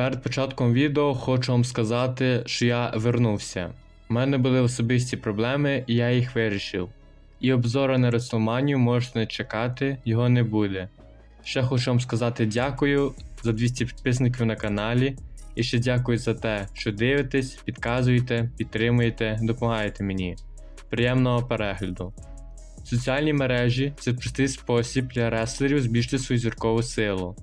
Перед початком відео хочу вам сказати, що я вернувся. У мене були особисті проблеми, і я їх вирішив. І обзора на Ресломанію можете не чекати, його не буде. Ще хочу вам сказати дякую за 200 підписників на каналі. І ще дякую за те, що дивитесь, підказуєте, підтримуєте, допомагаєте мені. Приємного перегляду. Соціальні мережі це простий спосіб для реслерів збільшити свою зіркову силу,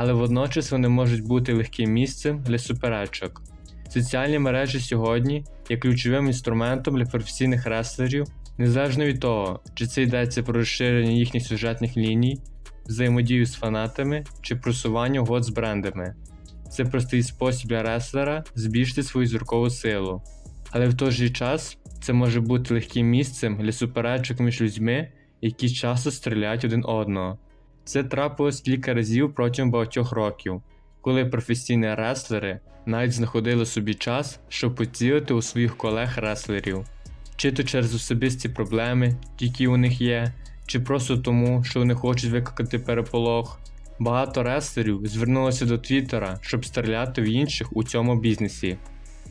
але водночас вони можуть бути легким місцем для суперечок. Соціальні мережі сьогодні є ключовим інструментом для професійних реслерів, незалежно від того, чи це йдеться про розширення їхніх сюжетних ліній, взаємодію з фанатами чи просування угод з брендами. Це простий спосіб для реслера збільшити свою зіркову силу. Але в той же час це може бути легким місцем для суперечок між людьми, які часто стріляють один одного. Це трапилось кілька разів протягом багатьох років, коли професійні реслери навіть знаходили собі час, щоб поцілити у своїх колег-реслерів, чи то через особисті проблеми, які у них є, чи просто тому, що вони хочуть викликати переполох. Багато реслерів звернулося до Твіттера, щоб стріляти в інших у цьому бізнесі.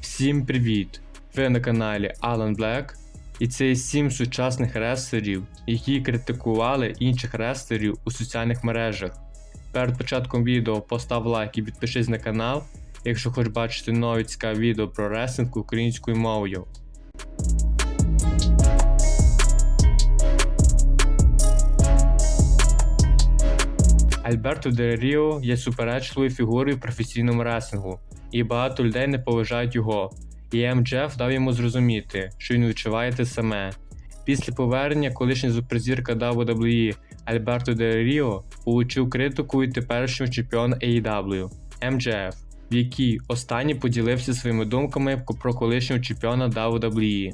Всім привіт! Ви на каналі Alan Black, і це є 7 сучасних реслерів, які критикували інших реслерів у соціальних мережах. Перед початком відео постав лайк і підпишись на канал, якщо хочеш бачити нові цікаві відео про реслинг українською мовою. Альберто Дель Ріо є суперечливою фігурою в професійному реслингу, і багато людей не поважають його. І МДФ дав йому зрозуміти, що він відчуває те саме. Після повернення колишня суперзірка WWE Альберто Дель Ріо получив критику від теперішнього чемпіона AEW МДФ, в якій останній поділився своїми думками про колишнього чемпіона WWE.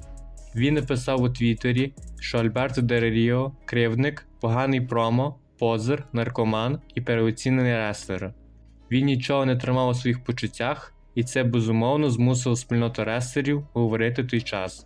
Він написав у Твіттері, що Альберто Дель Ріо кривдник, поганий промо, позер, наркоман і переоцінений реслер. Він нічого не тримав у своїх почуттях, і це безумовно змусило спільноту реслерів говорити той час.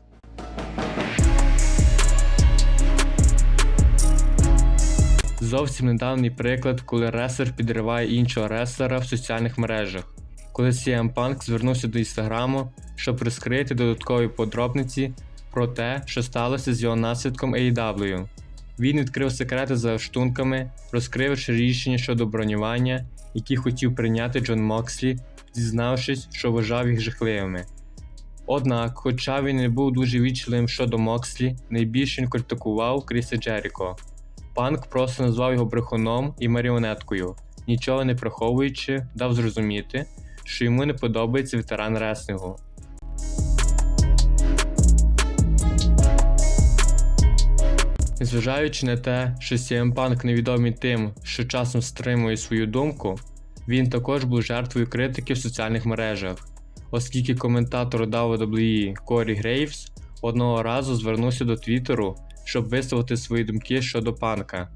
Зовсім недавній приклад, коли реслер підриває іншого реслера в соціальних мережах. Коли CM Punk звернувся до інстаграму, щоб розкрити додаткові подробниці про те, що сталося з його наслідком AEW. Він відкрив секрети за аштунками, розкривши рішення щодо бронювання, які хотів прийняти Джон Мокслі, зізнавшись, що вважав їх жахливими. Однак, хоча він не був дуже вічливим щодо Мокслі, найбільше він критикував Кріса Джеріко. Панк просто назвав його брехуном і маріонеткою, нічого не приховуючи, дав зрозуміти, що йому не подобається ветеран реслінгу. Незважаючи на те, що CM Punk невідомий тим, що часом стримує свою думку, він також був жертвою критики в соціальних мережах, оскільки коментатор WWE Корі Грейвс одного разу звернувся до Твіттеру, щоб висловити свої думки щодо панка.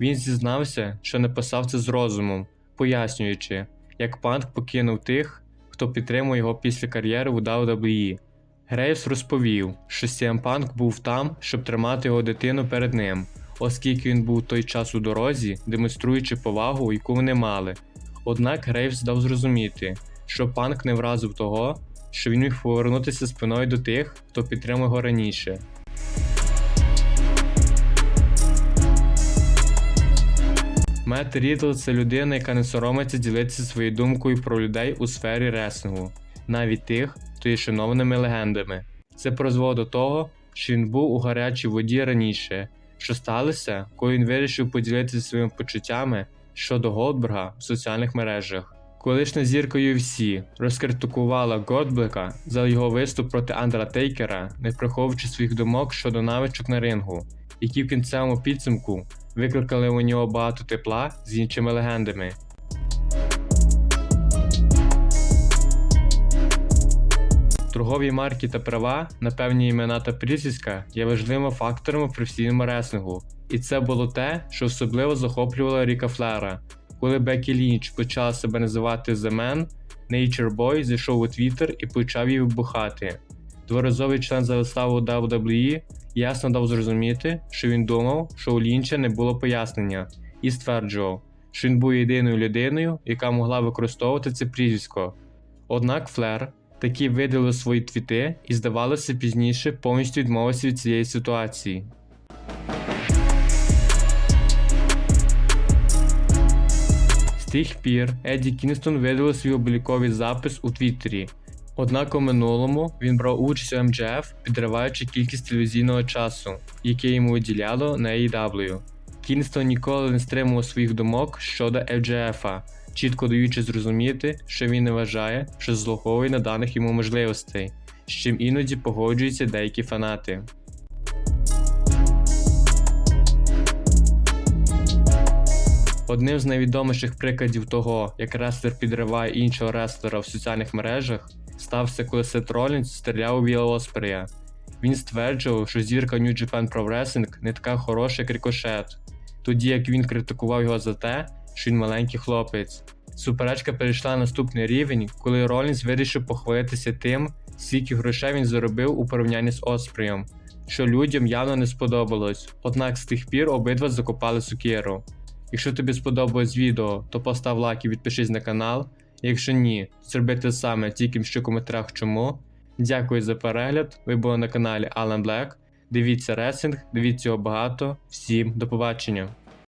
Він зізнався, що не писав це з розумом, пояснюючи, як панк покинув тих, хто підтримує його після кар'єри у WWE. Грейвс розповів, що CM Punk був там, щоб тримати його дитину перед ним, оскільки він був той час у дорозі, демонструючи повагу, яку вони мали. Однак Грейвс дав зрозуміти, що панк не вразив того, що він міг повернутися спиною до тих, хто підтримав його раніше. Мет Рідл це людина, яка не соромиться ділитися своєю думкою про людей у сфері реслінгу, навіть тих, хто є шанованими легендами. Це призвело до того, що він був у гарячій воді раніше, що сталося, коли він вирішив поділитися своїми почуттями щодо Голдберга в соціальних мережах. Колишня зірка UFC розкритикувала Голдберга за його виступ проти Андра Тейкера, не приховуючи своїх думок щодо навичок на рингу, які в кінцевому підсумку викликали у нього багато тепла з іншими легендами. Торгові марки та права на певні імена та прізвиська є важливими факторами в професійному реслінгу. І це було те, що особливо захоплювало Ріка Флера. Коли Бекі Лінч почала себе називати The Man, Nature Boy зайшов у Твіттер і почав її вибухати. Дворазовий член заставу WWE ясно дав зрозуміти, що він думав, що у Лінча не було пояснення, і стверджував, що він був єдиною людиною, яка могла використовувати це прізвисько, Однак Флер таки видалив свої твіти і, здавалося, пізніше повністю відмовився від цієї ситуації. З тих пір Еді Кінстон видалив свій обліковий запис у Твіттері. Однак у минулому він брав участь у МДФ, підриваючи кількість телевізійного часу, яке йому виділяло на AEW. Кінстон ніколи не стримував своїх думок щодо FGF, чітко даючи зрозуміти, що він не вважає, що заслуговує на даних йому можливостей, з чим іноді погоджуються деякі фанати. Одним з найвідоміших прикладів того, як реслер підриває іншого реслера в соціальних мережах, стався, коли Сет Ролінс стріляв у Віла Оспрея. Він стверджував, що зірка New Japan Pro Wrestling не така хороша, як рикошет, тоді як він критикував його за те, що він маленький хлопець. Суперечка перейшла на наступний рівень, коли Ролінс вирішив похвалитися тим, скільки грошей він заробив у порівнянні з Оспреєм, що людям явно не сподобалось. Однак з тих пір обидва закопали сукеру. Якщо тобі сподобалось відео, то постав лайк і підпишись на канал. Якщо ні, зроби те саме тільки що в коментарях чому. Дякую за перегляд. Ви були на каналі Alan Black. Дивіться ресінг, дивіться його багато. Всім до побачення.